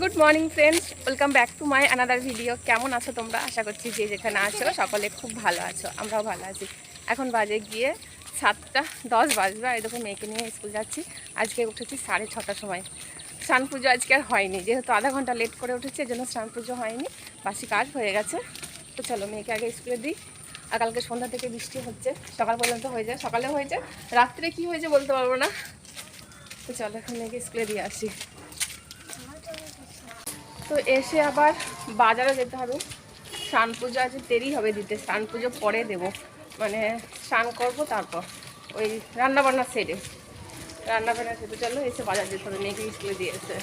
Good morning friends welcome back to my another video কেমন আছো তোমরা? আশা করছি যে যেখানে আছো, সকলে খুব ভালো আছো। আমরাও ভালো আছি। এখন বাজে গিয়ে সাতটা, দশ বাজবে। আর দেখো, মেয়েকে নিয়ে স্কুল যাচ্ছি। আজকে উঠেছি সাড়ে ছটার সময়। স্নান পুজো আজকে আর হয়নি। যেহেতু আধা ঘণ্টা লেট করে উঠেছি, এজন্য স্নান পুজো হয়নি। বাসি কাজ হয়ে গেছে। তো চলো, মেয়েকে আগে স্কুলে দিই। আর কালকে সন্ধ্যা থেকে বৃষ্টি হচ্ছে। সকাল পর্যন্ত হয়ে যায়। সকালে হয়ে যায়। রাত্রে কি হয়েছে বলতে পারব না। তো চলো, এখন মেয়েকে স্কুলে দিয়ে আসি। তো এসে আবার বাজারে যেতে হবে। স্নান পুজো আছে দেরি হবে দিতে। স্নান পুজো পরে দেব। মানে স্নান করব তারপর ওই রান্নাবান্না সেরে রান্নাবান্না সেরে চলো এসে বাজার যেতে হবে। মেয়েকে স্কুলে দিয়ে এসে।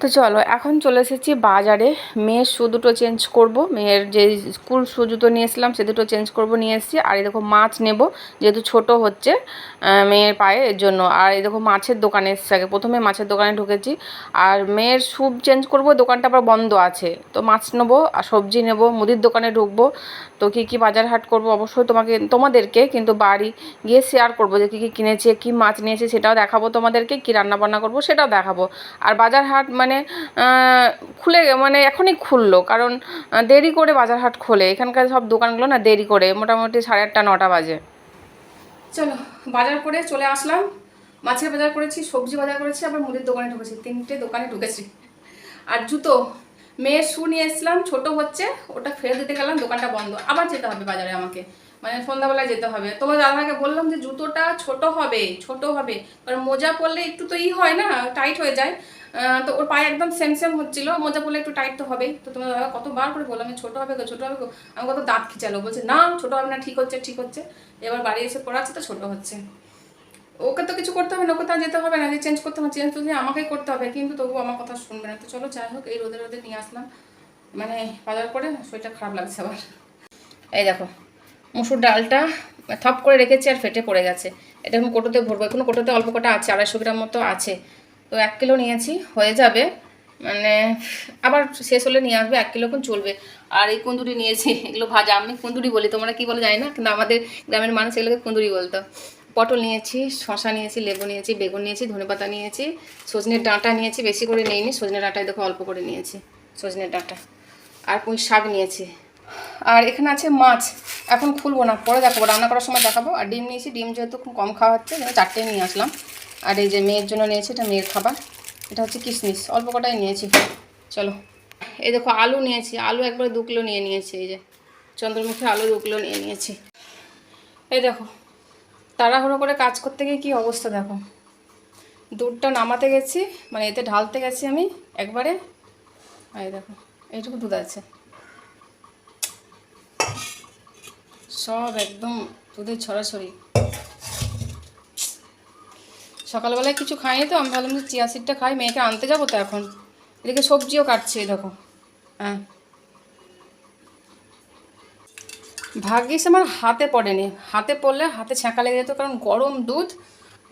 তো চলো, এখন চলে এসেছি বাজারে। মেয়ের শু দুটো চেঞ্জ করব। মেয়ের যে স্কুল শু জুতো নিয়েছিলাম সে দুটো চেঞ্জ করব, নিয়ে এসেছি। আর এই দেখো মাছ নেব, যেহেতু ছোট হচ্ছে মেয়ের পায়ে, এর জন্য। আর এই দেখো মাছের দোকানে এসেছে আগে। প্রথমে মাছের দোকানে ঢুকেছি। আর মেয়ের শু চেঞ্জ করব, দোকানটা আবার বন্ধ আছে। তো মাছ নেব, আর সবজি নেব, মুদির দোকানে ঢুকবো। তো কী কী বাজার হাট করব, অবশ্যই তোমাকে, তোমাদেরকে কিন্তু বাড়ি গিয়ে শেয়ার করব যে কী কী কিনেছে, কী মাছ নিয়েছে, সেটাও দেখাবো তোমাদেরকে, কী রান্না বান্না করব, সেটাও দেখাবো। আর বাজার হাট মানে আহ, খুলে মানে এখনই খুললো। কারণ দেরি করে বাজার হাট খোলে। এখানকার সব দোকানগুলো না দেরি করে। মোটামুটি সাড়ে আটটা নটা বাজে। চলো বাজার করে চলে আসলাম। মাছের বাজার করেছি সবজি বাজার করেছি আবার মুদির দোকানে ঢুকেছি। তিনটে দোকানে ঢুকেছি। আর জুতো মেয়ের শু নিয়ে এসেছিলাম ছোটো হচ্ছে ওটা ফেরত দিতে গেলাম দোকানটা বন্ধ। আবার যেতে হবে বাজারে আমাকে। মানে সন্ধ্যাবেলায় যেতে হবে। তোমার দাদাকে বললাম যে জুতোটা ছোট হবে ছোট হবে। কারণ মোজা পরলে একটু তো ই হয় না টাইট হয়ে যায়। তো ওর পায়ে একদম সেম সেম হচ্ছিল। মোজা পরলে একটু টাইট তো হবেই। তো তোমার দাদা কতবার করে বললাম ছোট হবে ছোট হবে আমি কত দাঁত খিচালো। বলছে, না, ছোটো হবে না, ঠিক হচ্ছে ঠিক হচ্ছে। এবার বাড়ি এসে পড়াচ্ছে তো ছোটো হচ্ছে। ওকে তো কিছু করতে হবে না, ওকে তো যেতে হবে না, যে চেঞ্জ করতে হবে চেঞ্জ তো যে আমাকেই করতে হবে। কিন্তু তবুও আমার কথা শুনবে না। তো চলো, যাই হোক, এই রোদে রোদে নিয়ে আসলাম। মানে বাজার করে শরীরটা খারাপ লাগছে আবার। এই দেখো, মুসুর ডালটা থপ করে রেখেছি আর ফেটে পড়ে গেছে। এটা এখন কোটোতে ভরবো। এখনও কোটোতে অল্প কটা আছে, আড়াইশো গ্রাম মতো আছে। তো এক কিলো নিয়েছি, হয়ে যাবে। মানে আবার শেষ হলে নিয়ে আসবে, এক কিলো চলবে। আর এই কুন্দুরি নিয়েছি, এগুলো ভাজা। আমি কুন্দুরি বলি, তোমরা কি বলে জানি না, কিন্তু আমাদের গ্রামের মানুষ এগুলোকে কুন্দুরি বলতো। পটল নিয়েছি শশা নিয়েছি, লেবু নিয়েছি, বেগুন নিয়েছি, ধনেপাতা নিয়েছি সজনের ডাঁটা নিয়েছি, বেশি করে নিইনি। সজনের ডাঁটায় দেখো অল্প করে নিয়েছি সজনের ডাঁটা। আর পুঁই শাক নিয়েছি। আর এখানে আছে মাছ, এখন খুলবো না, পরে দেখাবো। রান্না করার সময় দেখাবো। আর ডিম নিয়েছি, ডিম যেহেতু খুব কম খাওয়া হচ্ছে চারটে নিয়ে আসলাম। আর এই যে মেয়ের জন্য নিয়েছি, এটা মেয়ের খাবার। এটা হচ্ছে কিশমিশ অল্প কটাই নিয়েছি। চলো। এই দেখো, আলু নিয়েছি। আলু একবারে দু কিলো নিয়ে নিয়েছি। এই যে চন্দ্রমুখী আলু দু কিলো নিয়ে নিয়েছি। এই দেখো, তাড়াহুড়ো করে কাজ করতে গিয়ে কী অবস্থা দেখো। দুধটা নামাতে গেছি মানে এতে ঢালতে গেছি আমি একবারে। এই দেখো, এইটুকু দুধ আছে। সব একদম দুধের ছড়াছড়ি। সকালবেলায় কিছু খাইনি তো, আমি ভাবলাম যে চিয়া সিডটা খাই, মেয়েকে আনতে যাব তো এখন। এদিকে সবজিও কাটছে দেখো। হ্যাঁ। ভাগ্যিস আমার হাতে পড়েনি। হাতে পড়লে হাতে ছ্যাঁকা লেগে যেত, কারণ গরম দুধ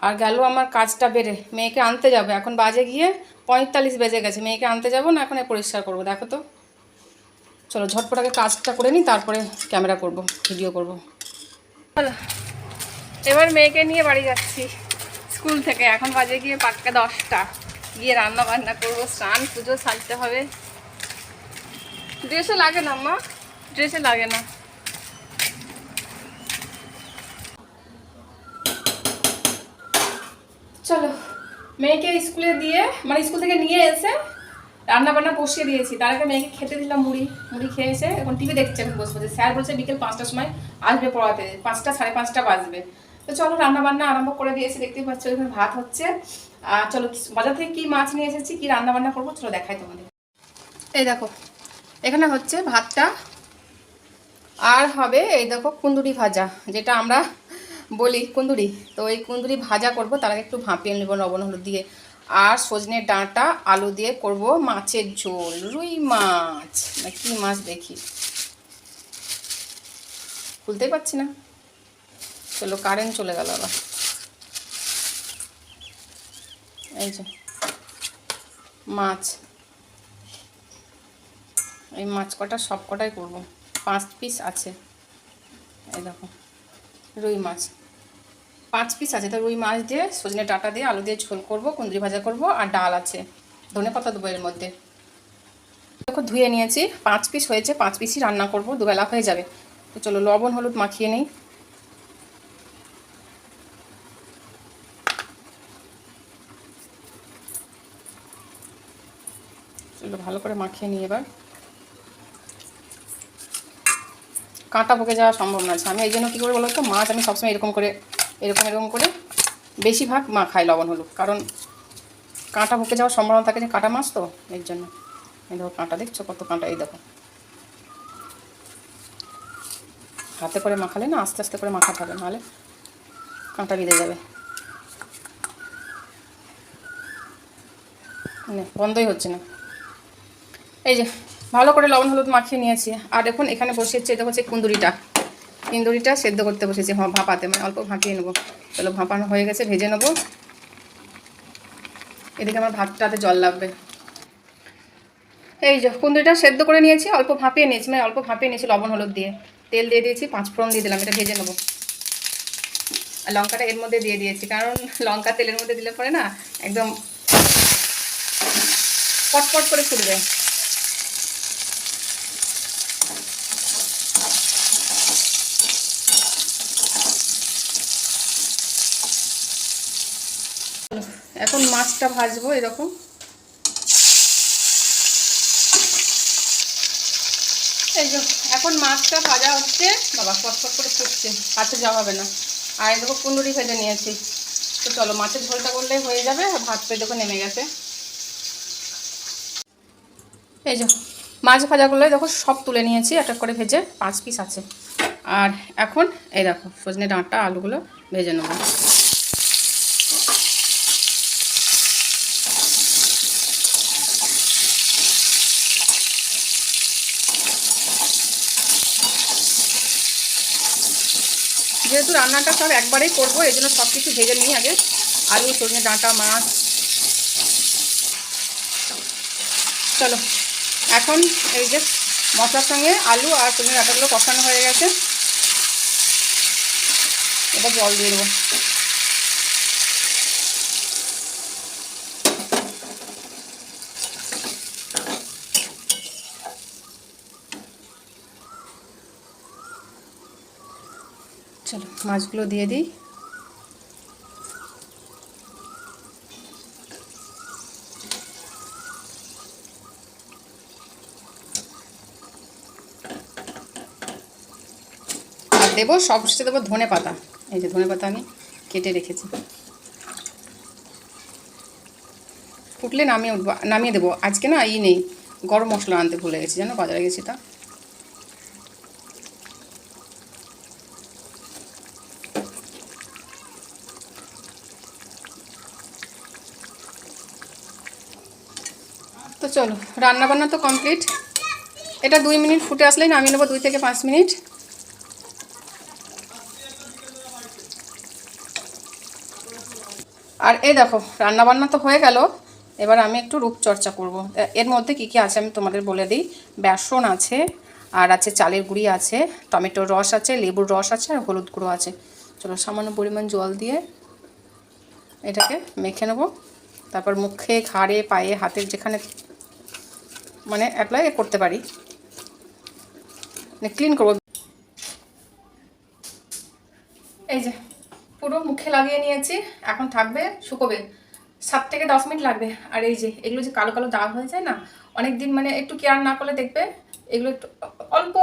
আর গেল আমার কাজটা বেড়ে। মেয়েকে আনতে যাব। এখন বাজে গিয়ে পঁয়তাল্লিশ বেজে গেছে। মেয়েকে আনতে যাব না, এখন পরিষ্কার করব। দেখো তো। চলো ঝটপট আগে কাজটা করে নিই, তারপরে ক্যামেরা করব, ভিডিও করব। এবার মেয়েকে নিয়ে বাড়ি যাচ্ছি। স্কুল থেকে। এখন বাজে গিয়ে পাক্কা দশটা। গিয়ে রান্না বান্না করব, স্নান, পুজো সারতে হবে। ড্রেসে লাগে না, মা? ড্রেসে লাগে না। চলো, মেয়েকে স্কুলে দিয়ে মানে স্কুল থেকে নিয়ে এসে রান্না বান্না বসিয়ে দিয়েছি। তার আগে মেয়েকে খেতে দিলাম মুড়ি। মুড়ি খেয়ে এসে এখন টিভি দেখছে এখন বসে বসে স্যার বলছে বিকেল পাঁচটার সময় আসবে পড়াতে। পাঁচটা, সাড়ে পাঁচটা বাজবে। তো চলো রান্না বান্না আরম্ভ করে দিয়েছি, দেখতেই পাচ্ছ এখানে ভাত হচ্ছে। আর চলো, বাজার থেকে কি মাছ নিয়ে এসেছি, কি রান্না বান্না করব, চলো দেখাই তোমাদের। এই দেখো, এখানে হচ্ছে ভাতটা, আর হবে এই দেখো কুন্দুরি ভাজা, যেটা আমরা বলি কুন্দুরি। তো এই কুন্দুরি ভাজা করব, তার আগে একটু ভাঁপিয়ে নেব লবণ হলুদ দিয়ে। আর সজনের ডাঁটা, আলু দিয়ে করব মাছের ঝোল, রুই মাছ। না কি মাছ দেখি। খুলতেই পারছি না। চলো কারেন্ট চলে গেল আবার। এই যে, মাছ। এই মাছ কটা, সব কটাই করব। পাঁচ পিস আছে। এই দেখো, রুই মাছ। পাঁচ পিস আছে, তো রুই মাছ দিয়ে, সজনে ডাঁটা দিয়ে, আলু দিয়ে ঝোল করব, কুঁদরি ভাজা করব, আর ডাল আছে। ধনে পাতা দেবো এর মধ্যে। দেখো, ধুয়ে নিয়েছি। পাঁচ পিস হয়েছে, পাঁচ পিসই রান্না করব, দুবেলা হয়ে যাবে। তো চলো, লবণ, হলুদ মাখিয়ে নিই চলো ভালো করে মাখিয়ে নিই এবার। কাঁটা পকে যাওয়া সম্ভব না আছে আমি এই জন্য কী করে বলো তো মাছ আমি সবসময় এরকম করে, এরকম এরকম করে বেশিরভাগ মা খাই লবণ, হলুদ। কারণ কাঁটা পকে যাওয়ার সম্ভাবনা থাকে যে কাঁটা মাছ তো, এর জন্য। এই দেখো কাঁটা দেখছ? কত কাঁটা, এই দেখো। হাতে করে মাখালে না, আস্তে আস্তে করে মাখাতে হবে, নাহলে কাঁটা বেঁধে যাবে। বন্ধই হচ্ছে না। এই যে, ভালো করে লবণ, হলুদ মাখিয়ে নিয়েছি। আর দেখুন, এখানে বসিয়েছি, এটা হচ্ছে কুন্দুরিটা। কুন্দুরিটা সেদ্ধ করতে বসেছি ভাপাতে মানে অল্প ভাপিয়ে নেব। চলো, ভাপানো হয়ে গেছে, ভেজে নেব। এদিকে আমার ভাতটাতে জল লাগবে। এই যে, কুন্দুরিটা সেদ্ধ করে নিয়েছি, অল্প ভাপিয়ে নিয়েছি মানে অল্প ভাপিয়ে নিয়েছি লবণ, হলুদ দিয়ে। তেল দিয়ে দিয়েছি, পাঁচ ফোড়ন দিয়ে দিলাম, এটা ভেজে নেব। আর লঙ্কাটা এর মধ্যে দিয়ে দিয়েছি, কারণ লঙ্কা তেলের মধ্যে দিলে পরে না, একদম পটপট করে ফুটবে। এখন মাছটা ভাজবো এরকম। এই যে, এখন মাছটা ভাজা হচ্ছে। বাবা, ফটফট করে ফুটছে। কাছে যাওয়া হবে না। আর দেখো কুন্দুরি ভেজে নিয়েছি। তো চলো, মাছের ঝোলটা করলেই হয়ে যাবে। আর ভাত পেয়ে দেখো নেমে গেছে। এই যে, মাছ ভাজাগুলোই দেখো সব তুলে নিয়েছি একটা করে ভেজে পাঁচ পিস আছে। আর এখন, এই দেখো, সজনে ডাঁটা, আলুগুলো ভেজে নেব। যেহেতু রান্নাটা সব একবারেই করব, এই জন্য সব কিছু ভেজে নিই আগে। আলু, সজনে ডাঁটা, মাছ। চলো, এখন এই যে মশলার সঙ্গে আলু আর সজনে ডাঁটাগুলো কষানো হয়ে গেছে। এবার জল দিয়ে দেবো। চলো, মাছগুলো দিয়ে দিই। দেবো সবশেষে দেবো ধনে পাতা। এই যে ধনে পাতা আমি কেটে রেখেছি। ফুটলে নামিয়ে নামিয়ে দেবো। আজকে না ই নেই, গরম মশলা আনতে ভুলে গেছি, জানো? বাজারে গেছি তা। তো চলো, রান্নাবান্না তো কমপ্লিট এটা দুই মিনিট ফুটে আসলেই নামিয়ে নেব, দুই থেকে পাঁচ মিনিট। আর এই দেখো, রান্নাবান্না তো হয়ে গেল। এবার আমি একটু রূপচর্চা করব। এর মধ্যে কি কি আছে আমি তোমাদের বলে দিই। বেসন আছে, আর আছে চালের গুঁড়ি আছে, টমেটোর রস আছে, লেবুর রস আছে, আর হলুদ গুঁড়ো আছে। চলো, সামান্য পরিমাণ জল দিয়ে এটাকে মেখে নেব। তারপর মুখে, ঘাড়ে, পায়ে, হাতের যেখানে মানে অ্যাপ্লাই করতে পারি। মানে ক্লিন করব। এই যে, পুরো মুখে লাগিয়ে নিয়েছি, এখন থাকবে শুকোবে। সাত থেকে দশ মিনিট লাগবে। আর এই যে, এগুলো যে কালো কালো দাগ হয়ে যায় না অনেক দিন মানে একটু কেয়ার না করলে দেখবে এগুলো একটু অল্প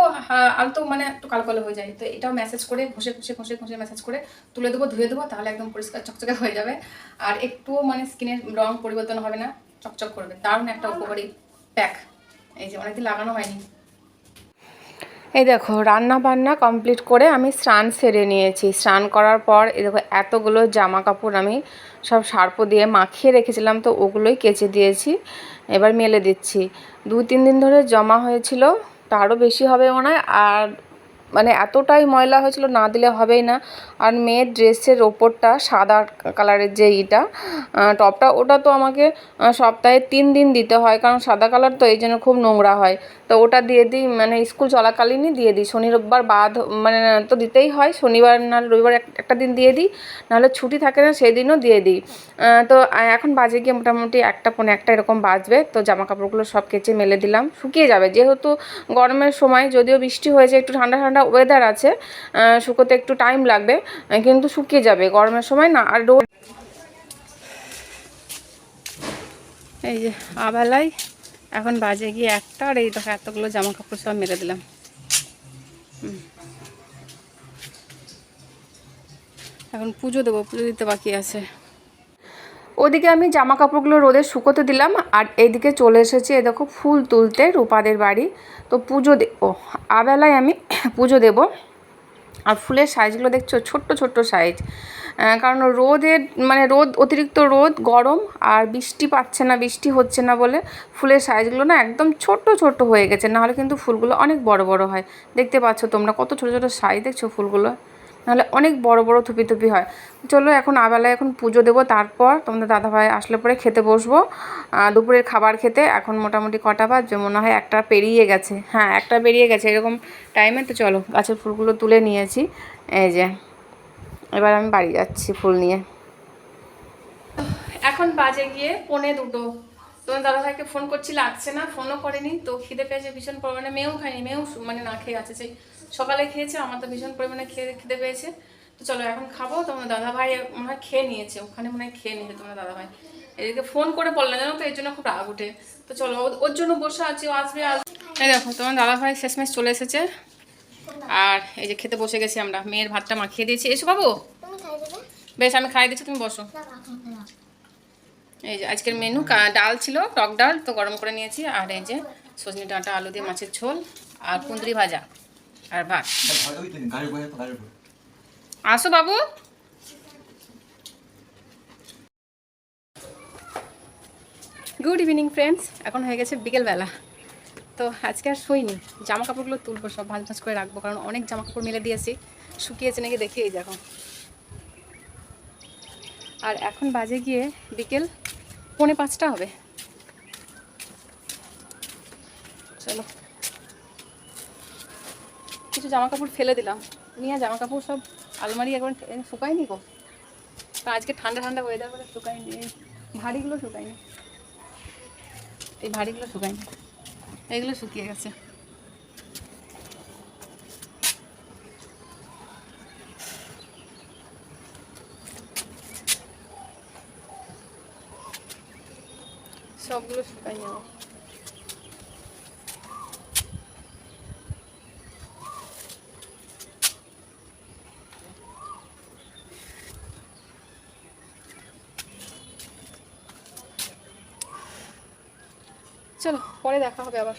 আলতো মানে একটু কালো কালো হয়ে যায়। তো এটাও ম্যাসেজ করে, ঘষে ঘষে ঘষে ঘষে ম্যাসেজ করে তুলে দেবো, ধুয়ে দেবো, তাহলে একদম পরিষ্কার চকচকে হয়ে যাবে। আর একটুও মানে স্কিনের রং পরিবর্তন হবে না, চকচক করবে। দারুণ একটা উপকারী প্যাক। এই যে অনেকদিন লাগানো হয়নি। এই দেখো, রান্না বান্না কমপ্লিট করে আমি স্নান সেরে নিয়েছি। স্নান করার পর এই দেখো এতগুলো জামা কাপড় আমি সব সার্প দিয়ে মাখিয়ে রেখেছিলাম, তো ওগুলোই কেচে দিয়েছি। এবার মেলে দিচ্ছি। দু তিন দিন ধরে জমা হয়েছিল, তারও বেশি হবে মনে আর মানে এতটাই ময়লা হয়েছিল, না দিলে হবেই না। আর মেয়ের ড্রেসের ওপরটা সাদা কালারের যে ইটা টপটা, ওটা তো আমাকে সপ্তাহে তিন দিন দিতে হয়, কারণ সাদা কালার তো এই জন্য খুব নোংরা হয়। তো ওটা দিয়ে দিই মানে স্কুল চলাকালীনই দিয়ে দিই। শনি রোববার বাদ মানে তো দিতেই হয়, শনিবার না রবিবার একটা দিন দিয়ে দিই, নাহলে ছুটি থাকে না সেই দিনও দিয়ে দিই। তো এখন বাজে গিয়ে মোটামুটি একটা, পৌনে একটা এরকম বাজবে, তো জামা কাপড়গুলো সব কেচে মেলে দিলাম, শুকিয়ে যাবে। যেহেতু গরমের সময়, যদিও বৃষ্টি হয়েছে, একটু ঠান্ডা ঠান্ডা ওয়েদার আছে শুকোতে একটু টাইম লাগবে কিন্তু শুকিয়ে যাবে গরমের সময় না, আর রোদ এই যে আবেলায় এখন বাজে গিয়ে একটা, আর এই দেখো এতগুলো জামা কাপড় সব মেরে দিলাম। এখন পুজো দেবো, পুজো দিতে বাকি আছে। ওদিকে আমি জামা কাপড়গুলো রোদে শুকোতে দিলাম আর এদিকে চলে এসেছি, এ দেখো ফুল তুলতে রূপাদের বাড়ি। তো পুজো ও আবেলায় আমি পুজো দেবো। আর ফুলের সাইজগুলো দেখছ, ছোট্ট ছোট্ট সাইজ। কারণ রোদের মানে রোদ, অতিরিক্ত রোদ, গরম আর বৃষ্টি পাচ্ছে না, বৃষ্টি হচ্ছে না বলে ফুলের সাইজগুলো না একদম ছোট্ট ছোট্ট হয়ে গেছে। নাহলে কিন্তু ফুলগুলো অনেক বড় বড় হয়। দেখতে পাচ্ছ তোমরা কত ছোট ছোট সাইজ দেখছ ফুলগুলো। নাহলে অনেক বড় বড় থুপি থুপি হয়। চলো এখন আবেলায় এখন পুজো দেবো, তারপর তোমাদের দাদাভাই আসলে পরে খেতে বসবো। দুপুরের খাবার খেতে এখন মোটামুটি কটা বাজবে মনে হয় একটা পেরিয়ে গেছে। হ্যাঁ একটা পেরিয়ে গেছে এরকম টাইমে তো চলো, গাছের ফুলগুলো তুলে নিয়েছি। এই যে, এবার আমি বাড়ি যাচ্ছি ফুল নিয়ে। এখন বাজে গিয়ে পৌনে দুটো। তোমার দাদাভাইকে ফোন করছি, লাগছে না ফোনও করেনি। তো খিদে পেয়েছে ভীষণ পরিমাণে। মেয়েও খায়নি, মেয়েও মানে না খেয়ে আছে, সেই সকালে খেয়েছে আমার তো ভীষণ পরিমাণে খেয়ে খেতে পেয়েছে। তো চলো এখন খাব তোমার দাদাভাই মনে হয় খেয়ে নিয়েছে ওখানে মনে হয় খেয়ে নিয়েছে তোমার দাদাভাই এদিকে ফোন করে বললে জানো তো এর জন্য খুব রাগ উঠে। তো চলো ওর জন্য বসে আছি ও আসবে আস এই দেখো তোমার দাদাভাই শেষমেশ চলে এসেছে। আর এই যে খেতে বসে গেছি আমরা মেয়ের ভাতটা মাখিয়ে দিয়েছি। এসো বাবু। বেশ আমি খাই দিচ্ছি তুমি বসো। এই যে আজকের মেনু ডাল ছিল টক ডাল তো গরম করে নিয়েছি। আর এই যে সজনে ডাঁটা আলু দিয়ে মাছের ঝোল আর কুঁদরি ভাজা। আর ভাত। আসো বাবু। গুড ইভিনিং ফ্রেন্ডস এখন হয়ে গেছে বিকেলবেলা। তো আজকে আর শুইনি। জামা কাপড়গুলো তুলবো, সব ভাঁজ ভাঁজ করে রাখব, কারণ অনেক জামা কাপড় মেলে দিয়েছি। শুকিয়েছে নাকি দেখে, এই দেখো। আর এখন বাজে গিয়ে বিকেল পৌনে পাঁচটা হবে। কিছু জামা কাপড় ফেলে দিলাম। নিয়ে জামা কাপড় সব আলমারি একবার শুকায়নি গো। তো আজকে ঠান্ডা ঠান্ডা ওয়েদার বলে শুকায়নি ভারীগুলো শুকায়নি এই ভারীগুলো শুকায়নি এইগুলো শুকিয়ে গেছে। সবগুলো শুকায়নি আমার চলো পরে দেখা হবে আবার।